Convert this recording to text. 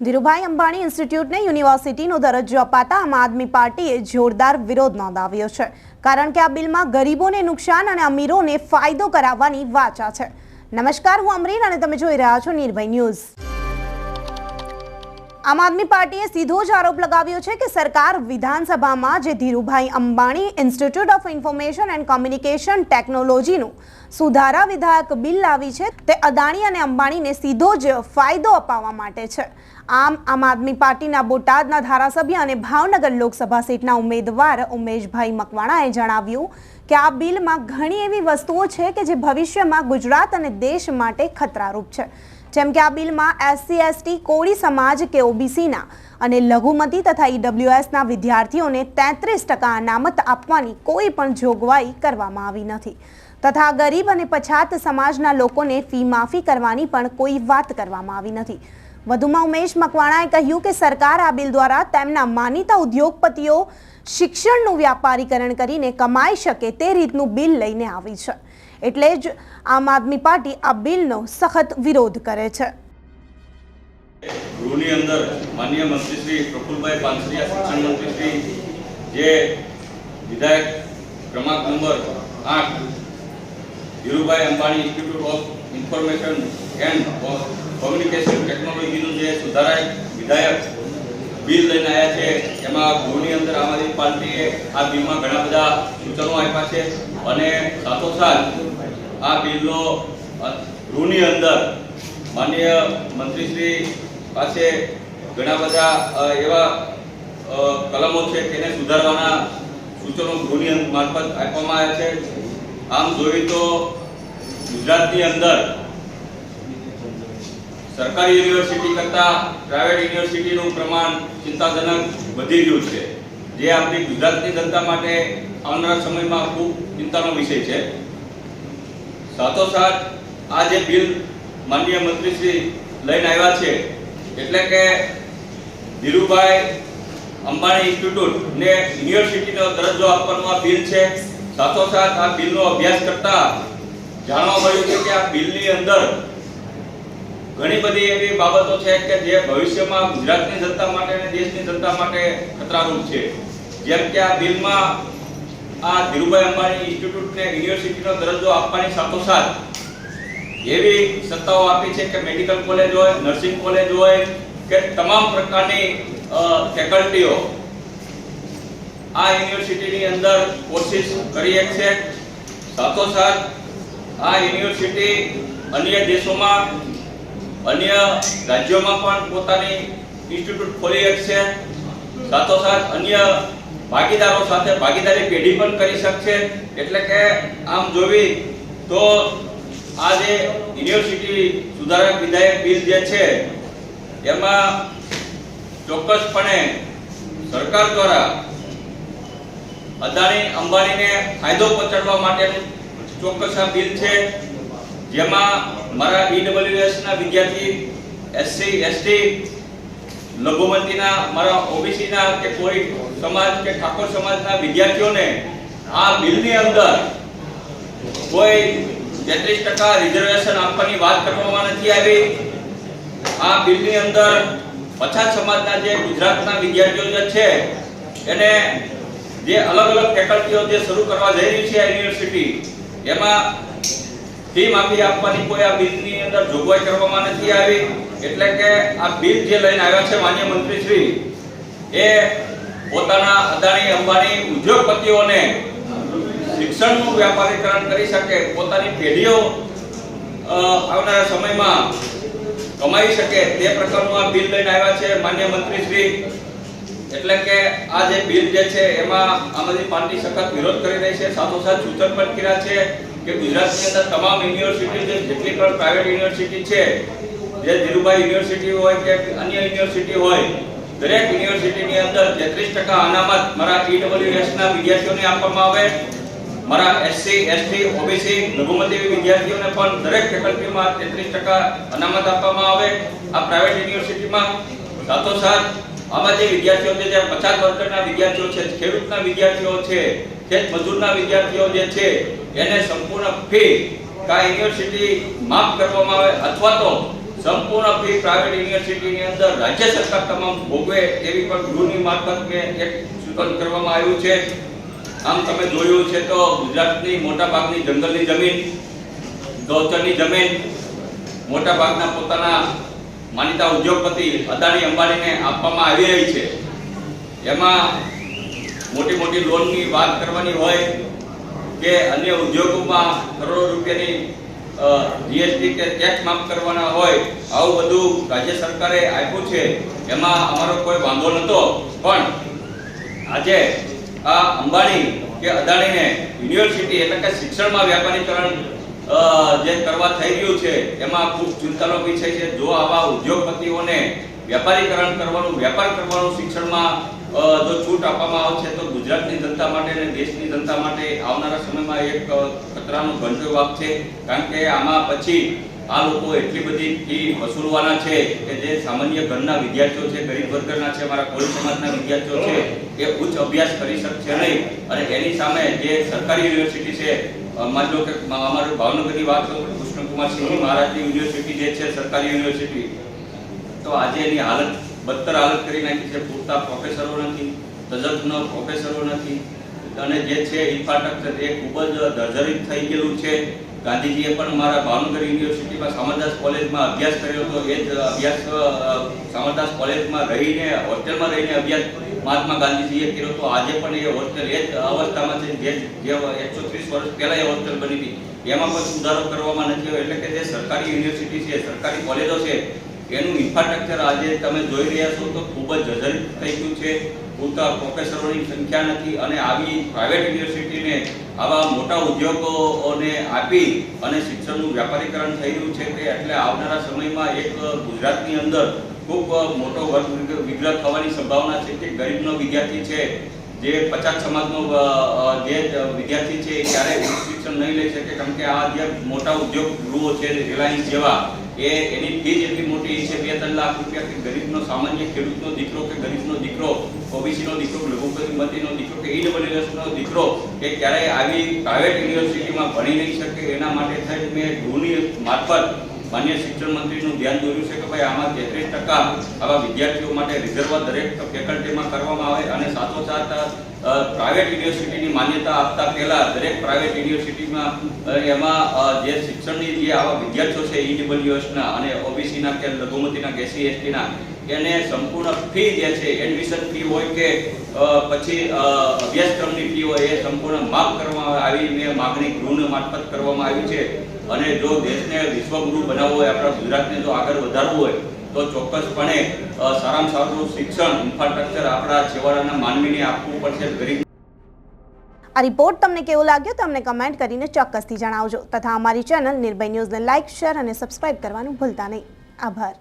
ધીરુભાઈ અંબાણી ઇન્સ્ટિટ્યૂટને યુનિવર્સિટીનો દરજ્જો અપાતા આમ આદમી પાર્ટીએ જોરદાર વિરોધ નોંધાવ્યો છે. કારણ કે આ બિલમાં ગરીબોને નુકસાન અને અમીરોને ફાયદો કરાવવાની વાચા છે. નમસ્કાર, હું અમરીન અને તમે જોઈ રહ્યા છો નિર્ભય ન્યૂઝ. આમ આદમી પાર્ટીએ સીધો જ આરોપ લગાવ્યો છે કે સરકાર વિધાનસભામાં જે Dhirubhai Ambani Institute of Information and Communication ટેકનોલોજીનું સુધારા વિધાયક બિલ લાવી છે, તે અદાણી અને અંબાણીને સીધો જ ફાયદો અપાવવા માટે છે. આમ આમ આદમી પાર્ટીના બોટાદના ધારાસભ્ય અને ભાવનગર લોકસભા સીટના ઉમેદવાર ઉમેશભાઈ મકવાણાએ જણાવ્યું કે આ બિલમાં ઘણી એવી વસ્તુઓ છે કે જે ભવિષ્યમાં ગુજરાત અને દેશ માટે ખતરારૂપ છે. જેમ કે આ બિલમાં એસસી, એસટી, કોળી સમાજ કે ઓબીસીના અને લઘુમતી તથા ઈડબ્લ્યુએસના વિદ્યાર્થીઓને તેત્રીસ ટકા અનામત આપવાની કોઈ પણ જોગવાઈ કરવામાં આવી નથી. તથા ગરીબ અને પછાત સમાજના લોકોને ફી માફી કરવાની પણ કોઈ વાત કરવામાં આવી નથી. વધુમાં ઉમેશ મકવાણાએ કહ્યું કે સરકાર આ બિલ દ્વારા તેમના માનીતા ઉદ્યોગપતિઓ શિક્ષણનું વ્યાપારીકરણ કરીને કમાઈ શકે તે રીતનું બિલ લઈને આવી છે. એટલે જ આમ આદમી પાર્ટી આ બિલનો સખત વિરોધ કરે છે. ગૃહની અંદર માન્ય મંત્રી શ્રી પ્રફુલભાઈ પાનસરિયા, શિક્ષણ મંત્રી શ્રી, જે વિધાયક ક્રમાંક નંબર આઠ, Dhirubhai Ambani Institute of Information and Communication ટેકનોલોજીનું જે સુધારાય વિધાયક બિલ લઈને આવ્યા છે, એમાં ગૃહની અંદર આમ આદમી પાર્ટીએ આ બિલમાં ઘણા બધા સૂચનો આપ્યા છે અને સાથોસાથ આ બિલનો ગૃહની અંદર માનનીય મંત્રીશ્રી પાસે ઘણા બધા એવા કલમો છે તેને સુધારવાના સૂચનો ગૃહની મારફત આપવામાં આવ્યા છે. આમ જોઈએ તો ગુજરાતની અંદર સરકારી યુનિવર્સિટી કરતાં પ્રાઇવેટ યુનિવર્સિટીનું પ્રમાણ ચિંતાજનક વધી રહ્યું છે. જે આપણી ગુજરાતની જનતા માટે આવનારા સમયમાં ખૂબ ચિંતાનો વિષય છે. સાથોસાથ આ જે બિલ માનનીય મંત્રીશ્રી લઈને આવ્યા છે, એટલે કે ધીરુભાઈ અંબાણી ઇન્સ્ટિટ્યૂટ યુનિવર્સિટીનો દરજ્જો આપવાનો આ બિલ છે. સાથોસાથ આ બિલનો અભ્યાસ કરતા જાણવા મળ્યું છે કે આ બિલની અંદર ઘણી બધી એવી બાબતો છે કે જે ભવિષ્યમાં ગુજરાતની જનતા માટે અને દેશની જનતા માટે ખતરારૂપ છે. જેમ કે આ બિલમાં આ ધીરુભાઈ અંબાણી ઇન્સ્ટિટ્યૂટને યુનિવર્સિટીનો દરજ્જો આપવાની સાથોસાથ એવી સત્તાઓ આપી છે કે મેડિકલ કોલેજ હોય, નર્સિંગ કોલેજ હોય, કે તમામ પ્રકારની ફેકલ્ટીઓ આ યુનિવર્સિટીની અંદર કોશિશ કરી છે. સાથોસાથ આ યુનિવર્સિટી અન્ય દેશોમાં, અન્ય રાજ્યોમાં પણ પોતાની ઇન્સ્ટિટ્યૂટ ખોલી છે. સાથોસાથ અન્ય ભાગીદારો સાથે ભાગીદારી પેઢી પણ કરી શકશે. એટલે કે આમ જોવી તો આ જે યુનિવર્સિટી સુધારક વિધાયક બિલ જે છે, એમાં ચોક્કસપણે સરકાર દ્વારા અદાણી અંબાણીને ફાયદો પહોંચાડવા માટેનું ચોક્કસ આ બિલ છે. જેમાં મારા ઈડબ્લ્યુએસ ના વિદ્યાર્થી એસસી, એસટી, લઘુમતીના, મારા ઓબીસીના કે કોઈ સમાજ કે ઠાકોર સમાજના વિદ્યાર્થીઓને આ બિલની અંદર કોઈ તેત્રીસ ટકા રિઝર્વેશન આપવાની વાત કરવામાં નથી આવી. આ બિલની અંદર પછાત સમાજના જે ગુજરાતના વિદ્યાર્થીઓ જે છે, એને જે અલગ અલગ ફેકલ્ટીઓ જે શરૂ કરવા જઈ રહી છે યુનિવર્સિટી એમાં ફી માફી આપવાની કોઈ આ બિલની અંદર જોગવાઈ કરવામાં નથી આવી. એટલે કે આ બિલ જે લઈને આવ્યા છે માન્ય મંત્રી શ્રી એ પોતાના અદાણી, અંબાણી ઉદ્યોગપતિઓને શિક્ષણનું વ્યાપારીકરણ કરી શકે, પોતાની પેઢીઓ આવનારા સમયમાં કમાઈ શકે તે પ્રકારનું આ બિલ લઈને આવ્યા છે માન્ય મંત્રી શ્રી. એટલે કે આ જે બિલ જે છે એમાં આમ આદમી પાર્ટી સખત વિરોધ કરી રહી છે, સાથોસાથ સૂચન પણ કર્યા છે કે ગુજરાતની અંદર તમામ યુનિવર્સિટી જેટલી પણ પ્રાઇવેટ યુનિવર્સિટી છે, જે ધીરુભાઈ યુનિવર્સિટી હોય કે અન્ય યુનિવર્સિટી હોય દરેક યુનિવર્સિટીની અંદર તેત્રીસ ટકા અનામત મારા ઈડબ્લ્યુએસ ના વિદ્યાર્થીઓને આપવામાં આવે. મારા એસસી એસટી ઓબીસી લઘુમતી વિદ્યાર્થીઓને પણ દરેક ફેકલ્ટીમાં તેત્રીસ ટકા અનામત આપવામાં આવે. આ પ્રાઇવેટ યુનિવર્સિટીમાં સાથોસાથ આમાં જે વિદ્યાર્થીઓ છે, જે પચાસ વર્ગના વિદ્યાર્થીઓ છે, ખેડૂતના વિદ્યાર્થીઓ છે, ખેત મજૂરના વિદ્યાર્થીઓ જે છે, એને સંપૂર્ણ ફી કા યુનિવર્સિટી માફ કરવામાં આવે અથવા તો સંપૂર્ણ ફી પ્રાઇવેટ યુનિવર્સિટીની અંદર રાજ્ય સરકાર તમામ ભોગવે એવી પણ ગૃહની મારફત એક સૂચન કરવામાં આવ્યું છે. આમ તમે જોયું છે તો ગુજરાતની મોટા ભાગની જંગલની જમીન, ગૌચરની જમીન, મોટા ભાગના પોતાના માનીતા ઉદ્યોગપતિ અદાણી અંબાણીને આપવામાં આવી રહી છે. એમાં મોટી મોટી લોનની વાત કરવાની હોય કે અન્ય ઉદ્યોગોમાં કરોડો રૂપિયાની જીએસટી કે ટેક્સ માફ કરવાના હોય, આવું બધું રાજ્ય સરકારે આપ્યું છે, એમાં અમારો કોઈ વાંધો નહોતો પણ આજે આ અંબાણી કે અદાણીને યુનિવર્સિટી એટલે કે શિક્ષણમાં વ્યાપારીકરણ જે કરવા થઈ રહ્યું છે, એમાં ખૂબ ચિંતાનો વિષય છે. જો આવા ઉદ્યોગપતિઓને વ્યાપારીકરણ કરવાનું વેપાર કરવાનું શિક્ષણમાં જો છૂટ આપવામાં આવશે તો ગુજરાતની જનતા માટે અને દેશની જનતા માટે આવનારા સમયમાં એક ખતરાનો ઘંટો વાગ છે કારણ કે આમાં પછી આ લોકો એટલી બધી ફી વસૂલવાના છે કે જે સામાન્ય ઘરના વિદ્યાર્થીઓ છે, ગરીબ વર્ગના છે મારા કોળી સમાજના વિદ્યાર્થીઓ છે, એ ઉચ્ચ અભ્યાસ કરી શકશે નહીં. અને એની સામે જે સરકારી યુનિવર્સિટી છે માની લો કે અમારું ભાવનગરની વાત કરું, કૃષ્ણકુમાર સિંહ મહારાજની યુનિવર્સિટી જે છે, સરકારી યુનિવર્સિટી, તો આજે એની હાલત બદતર હાલત કરી નાખી છે પૂરતા પ્રોફેસરો નથી તજજ્ઞ પ્રોફેસરો નથી. અને જે છે ઇન્ફ્રાસ્ટ્રક્ચર એ ખૂબ જ જર્જરિત થઈ ગયેલું છે. ગાંધીજીએ પણ મારા ભાવનગર યુનિવર્સિટીમાં સામરદાસ કોલેજમાં અભ્યાસ કર્યો હતો. એ જ અભ્યાસ અ, સામરદાસ કોલેજમાં રહીને હોસ્ટેલમાં રહીને અભ્યાસ મહાત્મા ગાંધીજીએ કર્યો હતો. આજે પણ એ હોસ્ટેલ એ જ અવસ્થામાં છે જે જે એકસો ત્રીસ વર્ષ પહેલા એ હોસ્ટેલ બની હતી. એમાં પણ સુધારો કરવામાં નથી એટલે કે જે સરકારી યુનિવર્સિટી છે સરકારી કોલેજો છે એનું ઇન્ફ્રાસ્ટ્રક્ચર આજે તમે જોઈ રહ્યા છો તો ખૂબ જ જર્જરિત થઈ ગયું છે. પૂરતા પ્રોફેસરોની સંખ્યા નથી અને આવી પ્રાઇવેટ યુનિવર્સિટીને આવા મોટા ઉદ્યોગોને આપી અને શિક્ષણનું વ્યાપારીકરણ થઈ રહ્યું છે તે એટલે આવનારા સમયમાં એક ગુજરાતની અંદર ખૂબ મોટો વર્ગ વિગ્રહ થવાની સંભાવના છે કે ગરીબનો વિદ્યાર્થી છે, જે પચાસ સમાજનો જે વિદ્યાર્થી છે એ ક્યારેય શિક્ષણ નહીં લઈ શકે કારણ કે આ જે મોટા ઉદ્યોગ ગૃહો છે રિલાયન્સ જેવા એ એની ફીજ એટલી મોટી છે, બે ત્રણ લાખ રૂપિયા કે ગરીબનો, સામાન્ય ખેડૂતનો દીકરો કે ગરીબનો દીકરો, ઓબીસીનો દીકરો લઘુમતીનો દીકરો કે ઈડબ્લ્યુએસનો દીકરો કે ક્યારેય આવી પ્રાઇવેટ યુનિવર્સિટીમાં ભણી નહીં શકે. એના માટે થઈને મેં ગૃહની મારફત માન્ય શિક્ષણ મંત્રીનું ધ્યાન દોર્યું છે કે ભાઈ આમાં તેત્રીસ ટકા આવા વિદ્યાર્થીઓ માટે રિઝર્વ દરેક ફેકલ્ટીમાં કરવામાં આવે અને સાથોસાથ પ્રાઇવેટ યુનિવર્સિટીની માન્યતા આપતા પહેલા દરેક પ્રાઇવેટ યુનિવર્સિટીમાં એમાં જે શિક્ષણની જે આવા વિદ્યાર્થીઓ છે ઈડબ્લ્યુએસના અને ઓબીસીના કે લઘુમતીના કે એસસી એસટીના એને સંપૂર્ણ ફી જે છે એડમિશન ફી હોય કે પછી અભ્યાસક્રમની ફી હોય એ સંપૂર્ણ માફ કરવામાં આવી મેં માગણી ગૃહને મારફત કરવામાં આવી છે. અને જો દેશને વિશ્વગુરુ બનાવવો હોય, આપણા ગુજરાતને જો આગળ વધારવું હોય, તો ચોક્કસપણે સારામાં સારું શિક્ષણ ઇન્ફ્રાસ્ટ્રક્ચર આપણા છેવાડાના માનવીને આપવું પડશે ગરીબ આ રિપોર્ટ તમને કેવો લાગ્યો તમને કમેન્ટ કરીને ચોક્કસથી જણાવજો. તથા અમારી ચેનલ નિર્ભય ન્યૂઝને લાઇક શેર અને સબસ્ક્રાઇબ કરવાનું ભૂલતા નહીં. આભાર.